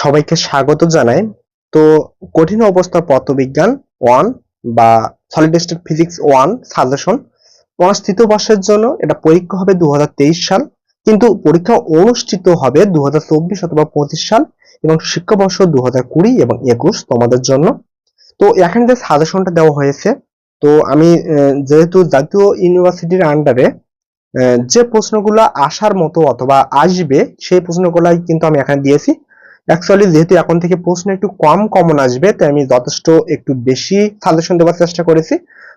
সবাইকে স্বাগত জানাই। তো কঠিন অবস্থা পদার্থবিজ্ঞান ওয়ান বা solid state physics one suggestion তৃতীয় বর্ষের জন্য এটা পরীক্ষা হবে দু হাজার তেইশ সাল, কিন্তু পরীক্ষা অনুষ্ঠিত হবে দু হাজার চব্বিশ অথবা পঁচিশ সাল এবং শিক্ষাবর্ষ দু কুড়ি এবং একুশ তোমাদের জন্য। তো এখানে যে সাজেশনটা দেওয়া হয়েছে, তো আমি যেহেতু জাতীয় ইউনিভার্সিটির আন্ডারে যে প্রশ্নগুলো আসার মতো অথবা আসবে, সেই প্রশ্নগুলাই কিন্তু আমি এখানে দিয়েছি। অ্যাকচুয়ালি যেহেতু এখন থেকে প্রশ্ন একটু কম কমন আসবে, তাই আমি যথেষ্ট একটু বেশি সাজেশন দেওয়ার চেষ্টা করেছি।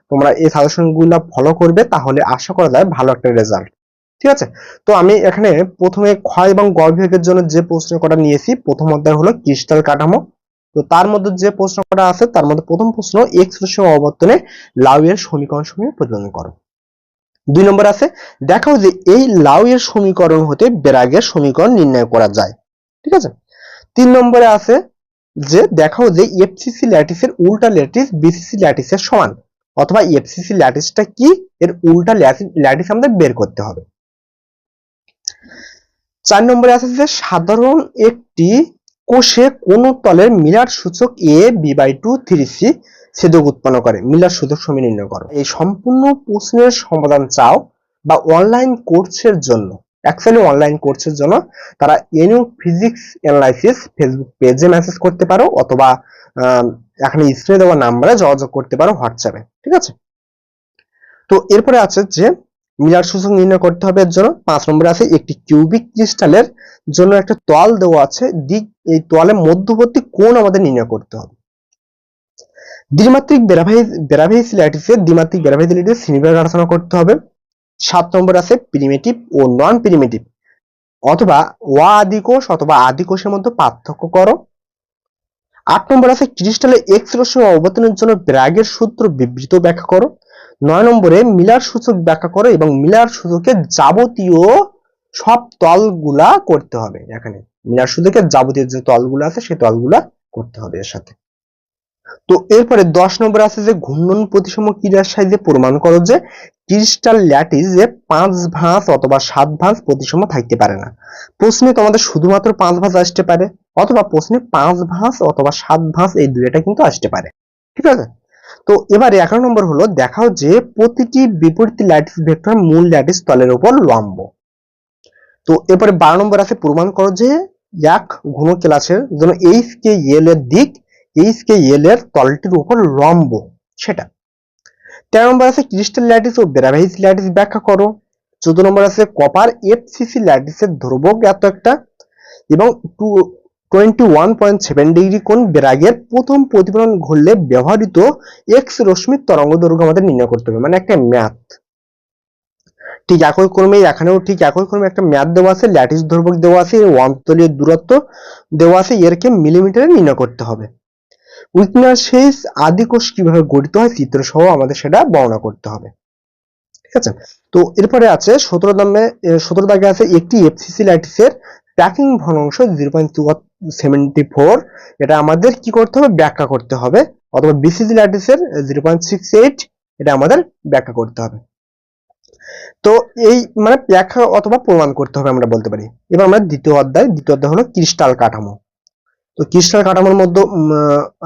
তোমরা এই সাজেশনগুলো ফলো করবে, তাহলে আশা করা যায় ভালো একটা রেজাল্ট ঠিক আছে? তো আমি এখানে প্রথমে ক্ষয় এবং গ বিভাগের জন্য যে প্রশ্ন কটা নিয়েছি, প্রথম অধ্যায় হলো ক্রিস্টাল কাঠামো। তো তার মধ্যে যে প্রশ্ন কটা আছে, তার মধ্যে প্রথম প্রশ্ন এক্স রশ্মি অবর্তনে লাউ এর সমীকরণ সমূহ প্রদান করো। দুই নম্বর আছে, দেখাও যে এই লাউ এর সমীকরণ হতে বেরাগের সমীকরণ নির্ণয় করা যায়। ঠিক আছে? তিন নম্বরে আছে যে দেখাও যে এফসিসি ল্যাটিসের উল্টা ল্যাটিস বিসিসি ল্যাটিসের সমান, অথবা এফসিসি ল্যাটিসটা কি? এর উল্টা ল্যাটিস আমাদের বের করতে হবে। চার নম্বরে আছে যে সাধারণ একটি কোষে কোন তলের মিলার সূচক A B by two three C ছেদক উৎপন্ন করে। মিলার সূচক সমী নির্ণয় করো। এই সম্পূর্ণ প্রশ্নের সমাধান চাও বা অনলাইন কোর্সের জন্য। অ্যাকচুয়ালি অনলাইন কোর্সের জন্য তারা এনইউ ফিজিক্স অ্যানালাইসিস ফেসবুক পেজে মেসেজ করতে পারো অথবা এখানে স্ক্রিনে দেওয়া নাম্বারে যোগাযোগ করতে পারো হোয়াটসঅ্যাপে ঠিক আছে? তো এরপরে আছে যে মিলার সূচক নির্ণয় করতে হবে এর জন্য। পাঁচ নম্বরে আছে একটি কিউবিক ক্রিস্টালের জন্য একটা তোয়াল দেওয়া আছে। দিক, এই তোয়ালের মধ্যবর্তী কোণ আমাদের নির্ণয় করতে হবে। দ্বিমাত্রিক বেরাভাইজ ল্যাটিসের দ্বিমাত্রিক বেরাভাইজ ল্যাটিস শ্রেণীবিভাগ আলোচনা করতে হবে। সাত নম্বর আছে প্রিমিটিভ ও নন প্রিমিটিভ অথবা ওয়া আদি কোষ অথবা আদি কোষের মধ্যে পার্থক্য করো। আট নম্বর আছে ক্রিস্টালে এক্স রশ্মি অবতরণের জন্য ব্র্যাগের সূত্র বিবৃত ব্যাখ্যা করো। নয় নম্বরে মিলার সূচক ব্যাখ্যা করো এবং মিলার সূচকের যাবতীয় সব তলগুলা করতে হবে। এখানে মিলার সূচকের যাবতীয় যে তলগুলো আছে সেই তলগুলা করতে হবে এর সাথে। তো এরপরে দশ নম্বর আছে যে ঘূর্ণন প্রতিসম ক্রিয়ার সাহায্যে প্রমাণ করো যে ক্রিস্টাল ল্যাটিস যে পাঁচ ভাঁজ অথবা সাত ভাঁজ প্রতিসম থাকতে পারে না। প্রশ্নে তোমাদের শুধুমাত্র পাঁচ ভাঁজ আসতে পারে অথবা প্রশ্নে পাঁচ ভাঁজ অথবা সাত ভাঁজ এই দুইটা কিন্তু আসতে পারে। ঠিক আছে? তো এবারে এগারো নম্বর হলো দেখাও যে প্রতিটি বিপরীত ল্যাটিস ভেক্টর মূল ল্যাটিস তলের উপর লম্ব। তো এরপরে বারো নম্বর আছে প্রমাণ করো যে এক ঘন ক্লাসের জন্য এইচ কে এল এর দিক এইচ কে এল এর তলটির উপর লম্ব, সেটা। তেরো নম্বর আছে ক্রিস্টাল ল্যাটিস ও বেরাভাইজ ল্যাটিস ব্যাখ্যা করো। চোদ্দ নম্বর আছে কপার এফসিসি ল্যাটিসের ধ্রুবক এত একটা এবং two twenty one point seven degree কোণ বেরাগের প্রথম প্রতিফলন ঘটলে ব্যবহৃত এক্স রশ্মির তরঙ্গ দৈর্ঘ্য আমাদের নির্ণয় করতে হবে মানে একটা ম্যাথ। ঠিক একই ক্রমে এখানেও ঠিক একই ক্রমে একটা ম্যাথ দেওয়া আছে ল্যাটিস ধ্রুবক দেওয়া আছে, এর অন্তরীয় দূরত্ব দেওয়া আছে, এরকে মিলিমিটারে নির্ণয় করতে হবে। উইকনার শেষ আদি কোষ কীভাবে গঠিত হয় চিত্র সহ আমাদের সেটা বর্ণনা করতে হবে। ঠিক আছে? তো এরপরে আছে সতেরো দামে সতেরো দাগে আছে একটি এফসিসি ল্যাটিসের প্যাকিং ভগ্নাংশ জিরো পয়েন্ট সেভেন্টি ফোর এটা আমাদের কি করতে হবে? ব্যাখ্যা করতে হবে। অথবা বিসিসি ল্যাটিসের জিরো পয়েন্ট সিক্স এইট এটা আমাদের ব্যাখ্যা করতে হবে। তো এই মানে ব্যাখ্যা অথবা প্রমাণ করতে হবে আমরা বলতে পারি। এবার আমরা দ্বিতীয় অধ্যায় দ্বিতীয় অধ্যায় হলো ক্রিস্টাল কাঠামো। তো ক্রিস্টাল কাঠামোর মধ্যে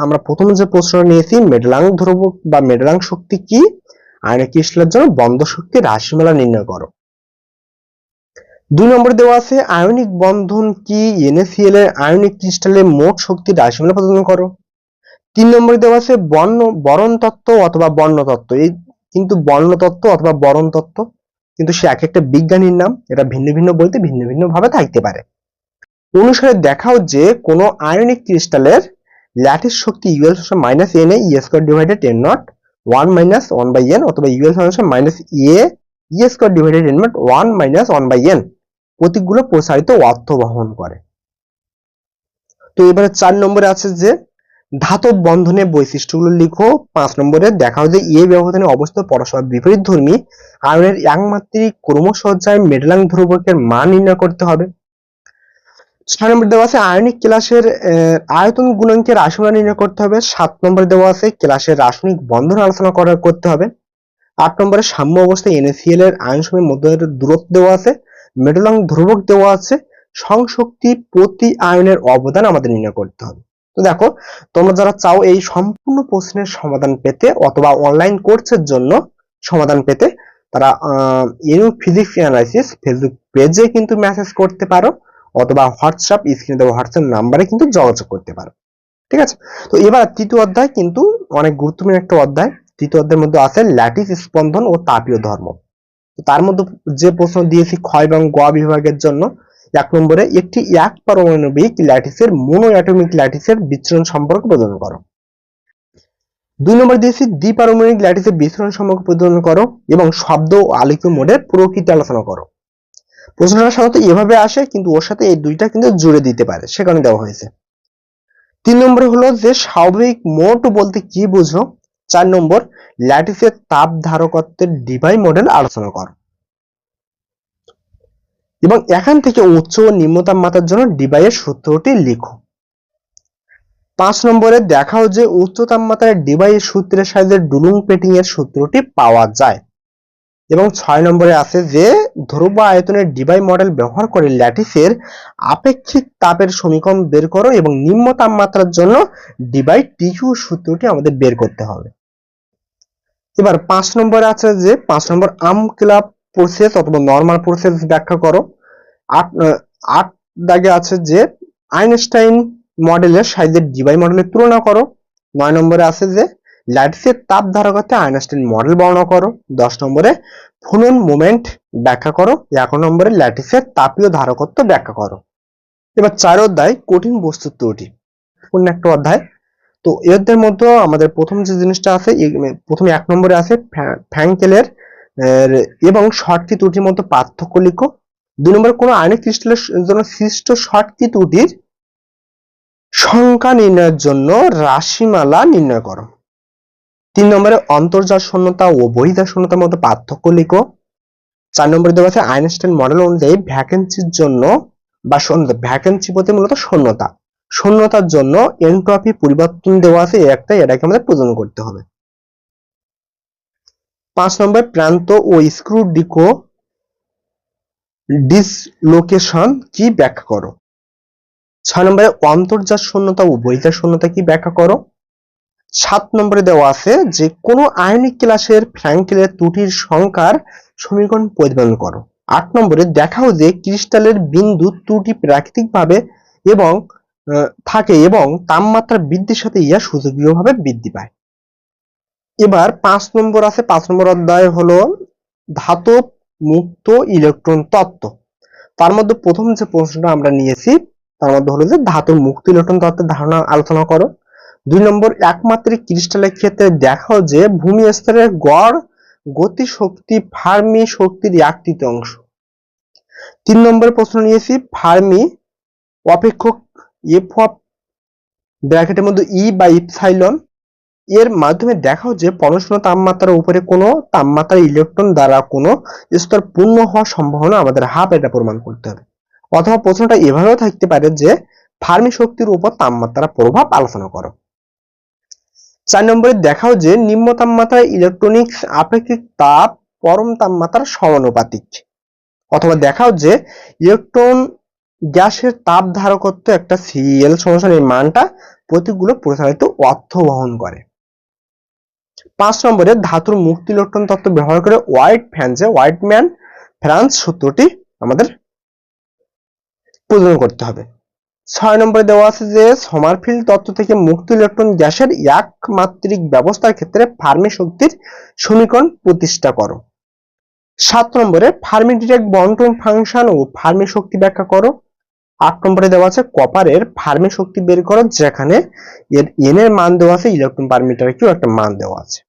আমরা প্রথম যে প্রশ্ন নিয়েছি, মেডলাং ধ্রুবক বা মেডলাং শক্তি কি? আয়নিক ক্রিস্টালের জন্য? বন্ধ শক্তি রাশিমালা নির্ণয় করো। দুই নম্বরে দেওয়া আছে, আয়নিক বন্ধন কি? NaCl এর আয়নিক ক্রিস্টালের মোট শক্তি রাশিমালা প্রদান করো। তিন নম্বরে দেওয়া আছে, বর্ণ, বরণ তত্ত্ব অথবা বর্ণ তত্ত্ব। এই কিন্তু বর্ণ তত্ত্ব অথবা বরণ তত্ত্ব কিন্তু সে এক একটা বিজ্ঞানীর নাম। এটা ভিন্ন ভিন্ন বইতে ভিন্ন ভিন্ন ভাবে থাকতে পারে। অনুসারে দেখাও যে কোনো আয়নিক ক্রিস্টালের lattice Shakti UL minus N A E square divided N naught one minus one by N অথবা ইউএল সমান minus A E square divided N naught one minus one by N প্রতীকগুলো প্রসারিত অর্থ বহন করে। তো এবারে চার নম্বরে আছে যে ধাতব বন্ধনের বৈশিষ্ট্যগুলো লিখো। পাঁচ নম্বরে দেখাও যে এ ব্যবধানে অবস্থিত পরস্পর বিপরীত ধর্মী আয়নের একমাত্রিক ক্রমসজ্জায় মেডলাং ধ্রুবকের মান নির্ণয় করতে হবে। ছয় নম্বর দেওয়া আছে, আয়নিক ক্লাসের আয়তন গুণাঙ্কের রাশিমালা নির্ণয় করতে হবে। সাত নম্বরে দেওয়া আছে, ক্লাসের রাসায়নিক বন্ধন আলোচনা করা করতে হবে। আট নম্বরে সাম্য অবস্থায় NaCl এর আয়ন সময়ের মধ্যে দূরত্ব দেওয়া আছে মেডলাং ধ্রুবক দেওয়া আছে, সংশক্তি প্রতি আয়নের অবদান আমাদের নির্ণয় করতে হবে। তো দেখো, তোমরা যারা চাও এই সম্পূর্ণ প্রশ্নের সমাধান পেতে অথবা অনলাইন কোর্সের জন্য সমাধান পেতে, তারা ইউনিউ ফিজিক্স অ্যানালাইসিস ফেসবুক পেজে কিন্তু মেসেজ করতে পারো। অথবা হোয়াটসঅ্যাপ স্ক্রিনে দেওয়া হোয়াটসঅ্যাপ নাম্বারে কিন্তু যোগাযোগ করতে পারো। ঠিক আছে? তো এবার তৃতীয় অধ্যায় কিন্তু অনেক গুরুত্বপূর্ণ একটা অধ্যায়। তৃতীয় অধ্যায়ের মধ্যে আছে ল্যাটিস স্পন্দন ও তাপীয় ধর্ম। তার মধ্যে যে প্রশ্ন দিয়েছি ক্ষয় এবং গ বিভাগের জন্য, এক নম্বরে, একটি এক পারমাণবিক ল্যাটিসের মোনো অ্যাটমিক ল্যাটিসের বিচরণ সম্পর্ক প্রদান করো। দুই নম্বর দিয়েছি দ্বিপারমাণবিক ল্যাটিসের বিচরণ সম্পর্ক প্রদান করো এবং শব্দ ও আলোকীয় মোডের প্রকৃতি আলোচনা করো। প্রশ্নটা সাধারণত এভাবে আসে, কিন্তু ওর সাথে এই দুইটা কিন্তু জুড়ে দিতে পারে, সে কারণে দেওয়া হয়েছে। তিন নম্বর হলো যে, স্বাভাবিক মোট বলতে কি বুঝো চার নম্বর, ল্যাটিসের তাপ ধারকত্বের ডিভাই মডেল আলোচনা করো। এবং এখান থেকে উচ্চ ও নিম্ন তাপমাত্রার জন্য ডিভাইয়ের সূত্রটি লিখো। পাঁচ নম্বরে দেখাও যে, উচ্চ তাপমাত্রায় ডিভাইয়ের সূত্রের সাহায্যে ডুলুং পেটিং এর সূত্রটি পাওয়া যায়। এবং ছয় নম্বরে আছে যে, ধ্রুব আয়তনের ডিভাই মডেল ব্যবহার করে ল্যাটিসের আপেক্ষিক তাপের সমীকরণ বের করো এবং নিম্ন তাপমাত্রার জন্য ডিভাই টিকিউ সূত্রটি আমাদের বের করতে হবে। এবার পাঁচ নম্বরে আছে যে, পাঁচ নম্বর আম ক্লাব প্রসেস অথবা নর্মাল প্রসেস ব্যাখ্যা করো। আট আট দাগে আছে যে, আইনস্টাইন মডেলের সাহায্যে ডিভাই মডেলের তুলনা করো। নয় নম্বরে আছে যে ল্যাটিসের তাপ ধারকত্বে আইনস্টাইন মডেল বর্ণনা করো। দশ নম্বরে, ফুনন মোমেন্ট ব্যাখ্যা করো। এগারো নম্বরে ল্যাটিসের তাপীয় ধারকত্ব ব্যাখ্যা করো। এবার চার অধ্যায়, কঠিন বস্তুর ত্রুটি অন্য একটা অধ্যায়। তো অধ্যায়ের মধ্যে আমাদের প্রথম যে জিনিসটা আছে প্রথমে এক নম্বরে আছে ফ্যাঙ্কেলের এবং শর্টকি ত্রুটির মধ্যে পার্থক্য লিখো। দুই নম্বরে, কোনো আয়নিক ক্রিস্টালের জন্য সৃষ্ট শর্টকি ত্রুটির সংখ্যা নির্ণয়ের জন্য রাশিমালা নির্ণয় করো। তিন নম্বরে অন্তর্জাল শূন্যতা ও বহির্জাল শূন্যতার মধ্যে পার্থক্য লিখো। চার নম্বরে দেওয়া আছে আইনস্টাইন মডেল অনুযায়ী ভ্যাকেন্সির জন্য বা শূন্যতা ভ্যাকেন্সি বলতে মূলত শূন্যতা। শূন্যতার জন্য এনট্রপি পরিবর্তন দেওয়া আছে একটা, এটাকে আমাদের প্রদান করতে হবে। পাঁচ নম্বর প্রান্ত ও স্ক্রু ডিকো ডিসলোকেশন কি ব্যাখ্যা করো? ছয় নম্বরে অন্তর্জাত শূন্যতা ও বহির্জাত শূন্যতা কি ব্যাখ্যা করো? সাত নম্বরে দেওয়া আছে যে, কোন আয়নিক ক্লাসের ফ্র্যাঙ্কেলের ত্রুটির সংখ্যার সমীকরণ প্রতিপাদন করো। আট নম্বরে দেখাও যে, ক্রিস্টালের বিন্দু ত্রুটি প্রাকৃতিকভাবে এবং থাকে এবং তাপমাত্রা বৃদ্ধির সাথে ইহা সূচকীয়ভাবে বৃদ্ধি পায়। এবার পাঁচ নম্বর আছে, পাঁচ নম্বর অধ্যায় হলো ধাতব মুক্ত ইলেকট্রন তত্ত্ব। তার মধ্যে প্রথম যে প্রশ্নটা আমরা নিয়েছি, তার মধ্যে হলো যে ধাতুর মুক্ত ইলেকট্রন তত্ত্বের ধারণা আলোচনা করো। দুই নম্বর একমাত্রিক ক্রিস্টালের ক্ষেত্রে দেখাও যে ভূমি স্তরের গড় গতি শক্তি ফার্মি শক্তির এক তৃতীয়াংশ তিন নম্বরের প্রশ্ন নিয়েছি, ফার্মি অপেক্ষক এফ ব্র্যাকেটের মধ্যে ই বা ইপসাইলন এর মাধ্যমে দেখাও যে পরমাণু তাপমাত্রার উপরে কোনো তাপমাত্রার ইলেকট্রন দ্বারা কোনো স্তর পূর্ণ হওয়ার সম্ভাবনা আমাদের হাফ এটা প্রমাণ করতে হবে। অথবা প্রশ্নটা এভাবেও থাকতে পারে যে ফার্মি শক্তির উপর তাপমাত্রার প্রভাব আলোচনা করো। চার নম্বরে দেখাও যে নিম্ন তাপমাত্রায় ইলেকট্রনিক্স আপেক্ষিক তাপ পরম তাপমাত্রার সমানুপাতিক। অথবা দেখাও যে ইলেকট্রন গ্যাসের তাপ ধারকত্ব একটা সিএল সমস্যার এই মানটা প্রতীকগুলো প্রসারিত অর্থ বহন করে। পাঁচ নম্বরে ধাতুর মুক্তি ইলেকট্রন তত্ত্ব ব্যবহার করে হোয়াইট ফ্যান্সে হোয়াইট ম্যান ফ্রান্স সূত্রটি আমাদের প্রদান করতে হবে। ছয় নম্বরে দেওয়া আছে যে সমারফিল্ড তত্ত্ব থেকে মুক্ত ইলেকট্রন গ্যাসের একমাত্রিক ব্যবস্থার ক্ষেত্রে ফার্মি শক্তির সমীকরণ প্রতিষ্ঠা করো। সাত নম্বরে, ফার্মি ডিরেক্ট বন্টন ফাংশন ও ফার্মি শক্তি ব্যাখ্যা করো। আট নম্বরে দেওয়া আছে, কপারের ফার্মি শক্তি বের করো, যেখানে এর এন এর মান দেওয়া আছে ইলেকট্রন পার মিটারে কেউ একটা মান দেওয়া আছে।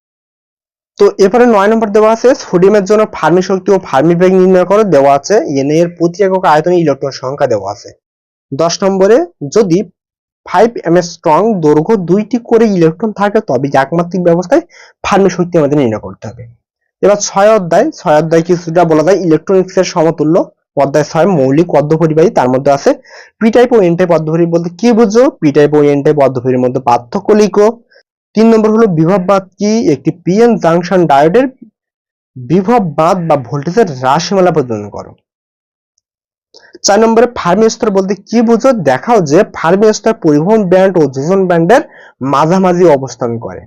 তো এরপরে নয় নম্বর দেওয়া আছে, সোডিয়ামের জন্য ফার্মি শক্তি ও ফার্মি বেগ নির্ণয় করো, দেওয়া আছে এন এর প্রতি একক আয়তনে ইলেকট্রন সংখ্যা দেওয়া আছে। দশ নম্বরে, যদি ফাইভ এম স্ট্রং দৈর্ঘ্য দুইটি করে ইলেকট্রন থাকে, তবে একমাত্রিক ব্যবস্থায় ফার্মি শক্তি আমাদের নির্ণয় করতে হবে। এবার ছয় অধ্যায় ছয় অধ্যায় কিছুটা বলা যায় ইলেকট্রনিক্স এর সমতুল্য। অধ্যায় ছয়, মৌলিক অর্ধপরিবাহী তার মধ্যে আছে পি টাইপ ও এন টাইপ অর্ধপরিবাহী বলতে কি বুঝো পি টাইপ ও এন টাইপ অর্ধপরিবাহীর মধ্যে পার্থক্য লিখো। তিন নম্বর হলো বিভববাদ কি? একটি পিএন জাংশন ডায়োডের বিভববাদ বা ভোল্টেজের রাশিমালা প্রদান করো। চার নম্বরে ফার্মি স্তর বলতে কি বুঝো? দেখাও যে ফার্মি স্তর পরিবহন ব্যান্ড ও যোজন ব্যান্ডের মাঝামাঝি অবস্থান করে।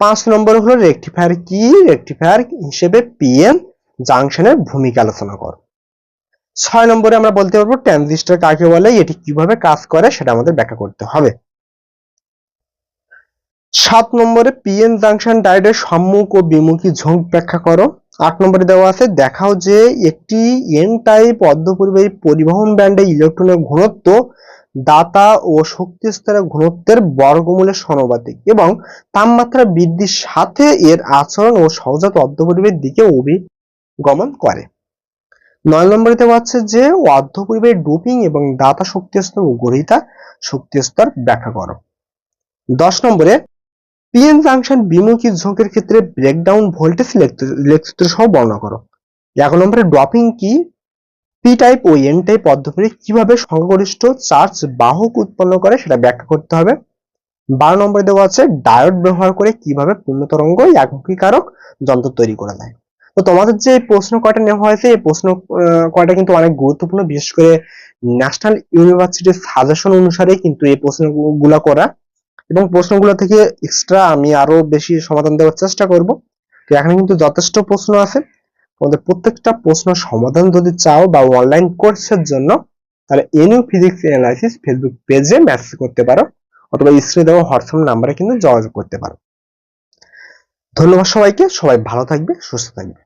পাঁচ নম্বর হলো রেকটিফায়ার কি? রেকটিফায়ার হিসেবে পিএম জাংশনের ভূমিকা আলোচনা করো। ছয় নম্বরে আমরা বলতে পারব ট্রানজিস্টর কাকে বলে, এটি কীভাবে কাজ করে সেটা আমাদের ব্যাখ্যা করতে হবে। সাত নম্বরে পিএন জাংশন ডায়োডের সম্মুখ ও বিমুখী ঝোঁক ব্যাখ্যা করো। আট নম্বরে দেওয়া আছে, দেখাও যে একটি এন টাইপ অর্ধপরিবাহী পরিবহন ব্যান্ডে ইলেকট্রনের ঘনত্ব দাতা ও শক্তি স্তরের ঘনত্বের বর্গমূলের সমানুপাতিক এবং তাপমাত্রা বৃদ্ধির সাথে এর আচরণ ও সহজাত অর্ধপরিবাহীর দিকে অভিগমন করে। নয় নম্বরে দেওয়া আছে যে অর্ধপরিবাহী ডোপিং এবং দাতা শক্তি স্তর ও গরিতা শক্তি স্তর ব্যাখ্যা করো। দশ নম্বরে পিএন জাংশন বিমুখী ঝোঁকের ক্ষেত্রে ব্রেকডাউন ভোল্টেজ লেখচিত্র সহ বর্ণনা করো। এক নম্বরে ড্রপিং কি? পি টাইপ ও এন টাইপ পদ্ধতি কীভাবে সংখ্যাগরিষ্ঠ চার্জ বাহক উৎপন্ন করে সেটা ব্যাখ্যা করতে হবে। বারো নম্বরে দেওয়া আছে ডায়োড ব্যবহার করে কীভাবে পূর্ণ তরঙ্গ একমুখীকারক যন্ত্র তৈরি করা যায়। তো তোমাদের যে প্রশ্ন কয়টা নেওয়া হয়েছে, এই প্রশ্ন কয়টা কিন্তু অনেক গুরুত্বপূর্ণ, বিশেষ করে ন্যাশনাল ইউনিভার্সিটির সাজেশন অনুসারে কিন্তু এই প্রশ্নগুলো করা। এবং প্রশ্নগুলো থেকে এক্সট্রা আমি আরও বেশি সমাধান দেওয়ার চেষ্টা করব। তো এখানে কিন্তু যথেষ্ট প্রশ্ন আছে। তোমাদের প্রত্যেকটা প্রশ্ন সমাধান যদি চাও বা অনলাইন কোর্সের জন্য, তাহলে এনইউ ফিজিক্স অ্যানালাইসিস ফেসবুক পেজে মেসেজ করতে পারো অথবা স্ক্রিনে দেওয়া হোয়াটসঅ্যাপ নাম্বারে কিন্তু যোগাযোগ করতে পারো। ধন্যবাদ সবাইকে। সবাই ভালো থাকবে, সুস্থ থাকবে।